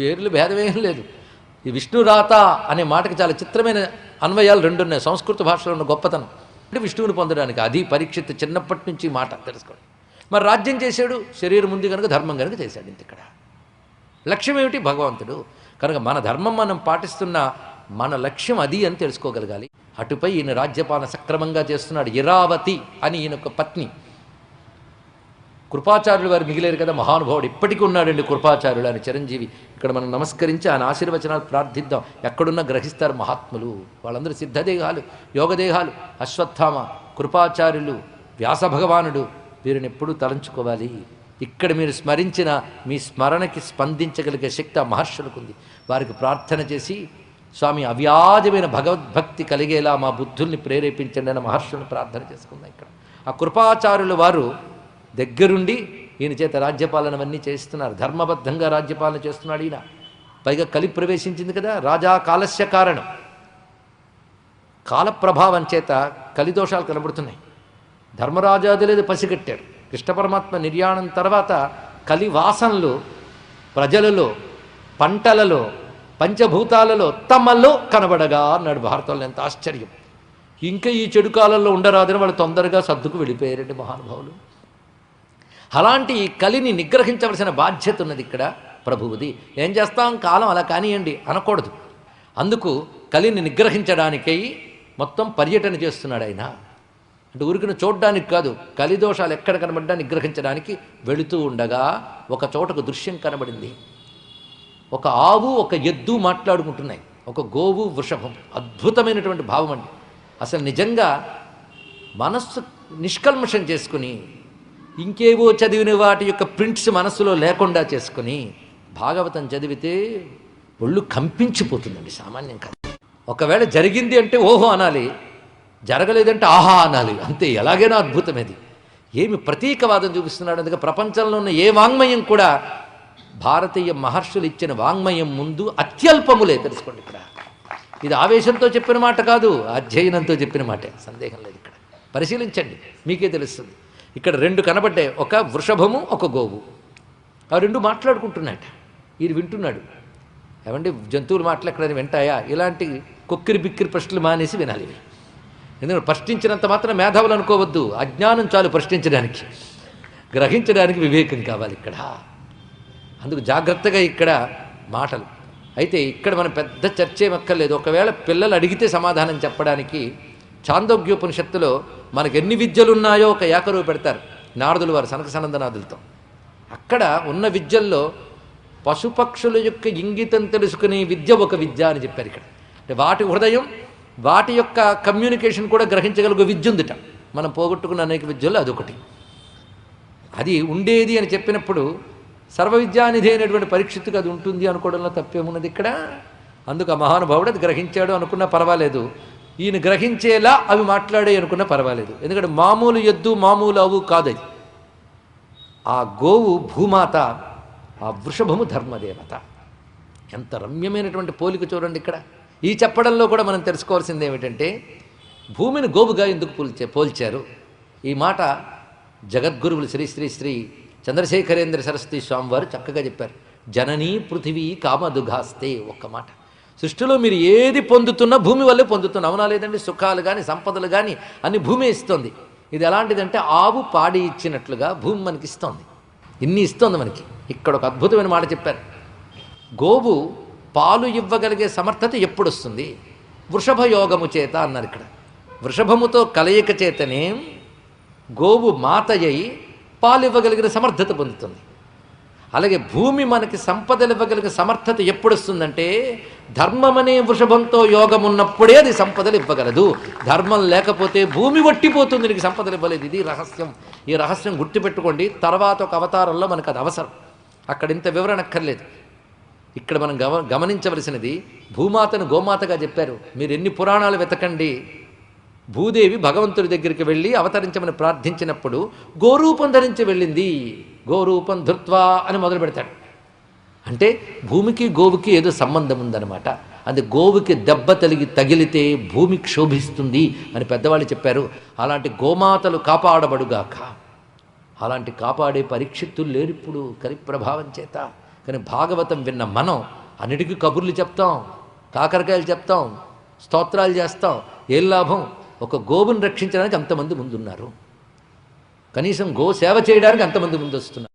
పేర్లు భేదమేం లేదు. ఈ విష్ణురాత అనే మాటకి చాలా చిత్రమైన అన్వయాలు రెండు ఉన్నాయి సంస్కృత భాషలో ఉన్న గొప్పతనం. అంటే విష్ణువుని పొందడానికి అది పరీక్షిత్ చిన్నప్పటి నుంచి మాట తెలుసుకోండి మరి రాజ్యం చేశాడు శరీరం ఉంది కనుక ధర్మం కనుక చేశాడు ఇంత ఇక్కడ. లక్ష్యం ఏమిటి? భగవంతుడు. కనుక మన ధర్మం మనం పాటిస్తున్న మన లక్ష్యం అది అని తెలుసుకోగలగాలి. అటుపై ఈయన రాజ్యపాలన సక్రమంగా చేస్తున్నాడు. ఇరావతి అని ఈయన ఒక పత్ని. కృపాచార్యులు వారు మిగిలేరు కదా మహానుభావుడు ఇప్పటికీ ఉన్నాడండి కృపాచార్యులు అని చిరంజీవి. ఇక్కడ మనం నమస్కరించి ఆయన ఆశీర్వచనాలు ప్రార్థిద్దాం. ఎక్కడున్నా గ్రహిస్తారు మహాత్ములు. వాళ్ళందరూ సిద్ధదేహాలు యోగదేహాలు అశ్వత్థామ కృపాచార్యులు వ్యాస భగవానుడు వీరిని ఎప్పుడూ తలంచుకోవాలి. ఇక్కడ మీరు స్మరించిన మీ స్మరణకి స్పందించగలిగే శక్తి ఆ మహర్షులకు ఉంది. వారికి ప్రార్థన చేసి స్వామి అవ్యాజమైన భగవద్భక్తి కలిగేలా మా బుద్ధుల్ని ప్రేరేపించండి అని మహర్షులను ప్రార్థన చేసుకుందాం ఇక్కడ. ఆ కృపాచార్యులు వారు దగ్గరుండి ఈయన చేత రాజ్యపాలనవన్నీ చేస్తున్నారు. ధర్మబద్ధంగా రాజ్యపాలన చేస్తున్నాడు ఈయన. పైగా కలి ప్రవేశించింది కదా రాజా కాలస్య కారణం. కాల ప్రభావం చేత కలిదోషాలు కనబడుతున్నాయి. ధర్మరాజాదులేదు పసిగట్టారు కృష్ణ పరమాత్మ నిర్యాణం తర్వాత కలి వాసనలు ప్రజలలో పంటలలో పంచభూతాలలో తమలో కనబడగా అన్నాడు భారతంలో. ఎంత ఆశ్చర్యం. ఇంకా ఈ చెడు కాలంలో ఉండరాదని వాళ్ళు తొందరగా సర్దుకు వెళ్ళిపోయారండి మహానుభావులు. అలాంటి ఈ కలిని నిగ్రహించవలసిన బాధ్యత ఉన్నది ఇక్కడ ప్రభువుది. ఏం చేస్తాం? కాలం అలా కానియండి. అనకూడదు. అందుకు కలిని నిగ్రహించడానికై మొత్తం పర్యటన చేస్తున్నాడు ఆయన. అంటే ఊరికిన చూడడానికి కాదు కలిదోషాలు ఎక్కడ కనబడ్డా నిగ్రహించడానికి వెళుతూ ఉండగా ఒక చోటకు దృశ్యం కనబడింది. ఒక ఆవు ఒక ఎద్దు మాట్లాడుకుంటున్నాయి. ఒక గోవు వృషభం. అద్భుతమైనటువంటి భావం అండి. అసలు నిజంగా మనస్సు నిష్కల్మషం చేసుకుని ఇంకేవో చదివిన వాటి యొక్క ప్రింట్స్ మనస్సులో లేకుండా చేసుకుని భాగవతం చదివితే ఒళ్ళు కంపించిపోతుందండి సామాన్యం కాదు. ఒకవేళ జరిగింది అంటే ఓహో అనాలి జరగలేదంటే ఆహా అనాలి అంతే ఎలాగైనా అద్భుతం ఇది. ఏమి ప్రతీకవాదం చూపిస్తున్నాడు అందుకే ప్రపంచంలో ఉన్న ఏ వాంగ్మయం కూడా భారతీయ మహర్షులు ఇచ్చిన వాంగ్మయం ముందు అత్యల్పములే తెలుసుకోండి ఇక్కడ. ఇది ఆవేశంతో చెప్పిన మాట కాదు అధ్యయనంతో చెప్పిన మాటే సందేహం లేదు ఇక్కడ. పరిశీలించండి మీకే తెలుస్తుంది. ఇక్కడ రెండు కనబడ్డాయి. ఒక వృషభము ఒక గోవు. ఆ రెండు మాట్లాడుకుంటున్నాయట. వీరు వింటున్నాడు. ఏమంటే జంతువులు ఎక్కడైనా వింటాయా? ఇలాంటి కొక్కిరి బిక్కిరి ప్రశ్నలు మానేసి వినాలి. ఎందుకంటే ప్రశ్నించినంత మాత్రం మేధావులు అనుకోవద్దు. అజ్ఞానం చాలు ప్రశ్నించడానికి. గ్రహించడానికి వివేకం కావాలి ఇక్కడ. అందుకు జాగ్రత్తగా ఇక్కడ మాటలు. అయితే ఇక్కడ మనం పెద్ద చర్చ ఏమక్కర్లేదు ఒకవేళ పిల్లలు అడిగితే సమాధానం చెప్పడానికి చాందోగ్యోపనిషత్తులో మనకు ఎన్ని విద్యలు ఉన్నాయో ఒక ఏకరువు పెడతారు నారదులు వారు సనక సనందనాథులతో. అక్కడ ఉన్న విద్యల్లో పశుపక్షుల యొక్క ఇంగితం తెలుసుకునే విద్య ఒక విద్య అని చెప్పారు ఇక్కడ. అంటే వాటి హృదయం వాటి యొక్క కమ్యూనికేషన్ కూడా గ్రహించగలిగే విద్య ఉందిట. మనం పోగొట్టుకున్న అనేక విద్యల్లో అదొకటి. అది ఉండేది అని చెప్పినప్పుడు సర్వ విద్యానిధి అయినటువంటి పరీక్షిత్తుకు అది ఉంటుంది అనుకోవడంలో తప్పేమున్నది ఇక్కడ? అందుకు ఆ మహానుభావుడు అది గ్రహించాడు అనుకున్నా పర్వాలేదు. ఈయన గ్రహించేలా అవి మాట్లాడే అనుకున్నా పర్వాలేదు. ఎందుకంటే మామూలు ఎద్దు మామూలు అవు కాదది. ఆ గోవు భూమాత ఆ వృషభము ధర్మదేవత. ఎంత రమ్యమైనటువంటి పోలిక చూడండి ఇక్కడ. ఈ చెప్పడంలో కూడా మనం తెలుసుకోవాల్సింది ఏమిటంటే భూమిని గోవుగా ఎందుకు పోల్చే పోల్చారు? ఈ మాట జగద్గురువులు శ్రీ శ్రీ శ్రీ చంద్రశేఖరేంద్ర సరస్వతి స్వామి వారు చక్కగా చెప్పారు. జననీ పృథివీ కామదుఘాస్తే ఒక్క మాట. సృష్టిలో మీరు ఏది పొందుతున్నా భూమి వల్లే పొందుతున్నా. అవునా లేదండి? సుఖాలు కానీ సంపదలు కానీ అన్ని భూమి ఇస్తుంది. ఇది ఎలాంటిదంటే ఆవు పాడి ఇచ్చినట్లుగా భూమి మనకి ఇస్తుంది. ఇన్ని ఇస్తుంది మనకి. ఇక్కడ ఒక అద్భుతమైన మాట చెప్పారు. గోవు పాలు ఇవ్వగలిగే సమర్థత ఎప్పుడు వస్తుంది వృషభ యోగము చేత అన్నారు ఇక్కడ. వృషభముతో కలయిక చేతనే గోవు మాతయ్యి పాలు ఇవ్వగలిగిన సమర్థత పొందుతుంది. అలాగే భూమి మనకి సంపదలు ఇవ్వగలిగిన సమర్థత ఎప్పుడు వస్తుందంటే ధర్మం అనే వృషభంతో యోగం ఉన్నప్పుడే అది సంపదలు ఇవ్వగలదు ధర్మం లేకపోతే భూమి వట్టిపోతుంది నీకు సంపదలు ఇవ్వలేదు ఇది రహస్యం. ఈ రహస్యం గుర్తుపెట్టుకోండి. తర్వాత ఒక అవతారంలో మనకు అది అవసరం. అక్కడ ఇంత వివరణ అక్కర్లేదు. ఇక్కడ మనం గమ గమనించవలసినది భూమాతను గోమాతగా చెప్పారు. మీరు ఎన్ని పురాణాలు వెతకండి. భూదేవి భగవంతుడి దగ్గరికి వెళ్ళి అవతరించమని ప్రార్థించినప్పుడు గోరూపం ధరించి వెళ్ళింది. గోరూపం ధృత్వా అని మొదలు పెడతాడు అంటే భూమికి గోవుకి ఏదో సంబంధం ఉందన్నమాట. అది గోవుకి దెబ్బ తలిగి తగిలితే భూమి క్షోభిస్తుంది అని పెద్దవాళ్ళు చెప్పారు. అలాంటి గోమాతలు కాపాడబడుగాక. అలాంటి కాపాడే పరీక్షిత్తులు లేరు ఇప్పుడు కరిప్రభావం చేత. కానీ భాగవతం విన్న మనం అన్నిటికీ కబుర్లు చెప్తాం కాకరకాయలు చెప్తాం స్తోత్రాలు చేస్తాం. ఏం లాభం? ఒక గోవుని రక్షించడానికి అంతమంది ముందున్నారు. కనీసం గో సేవ చేయడానికి అంతమంది ముందు వస్తున్నారు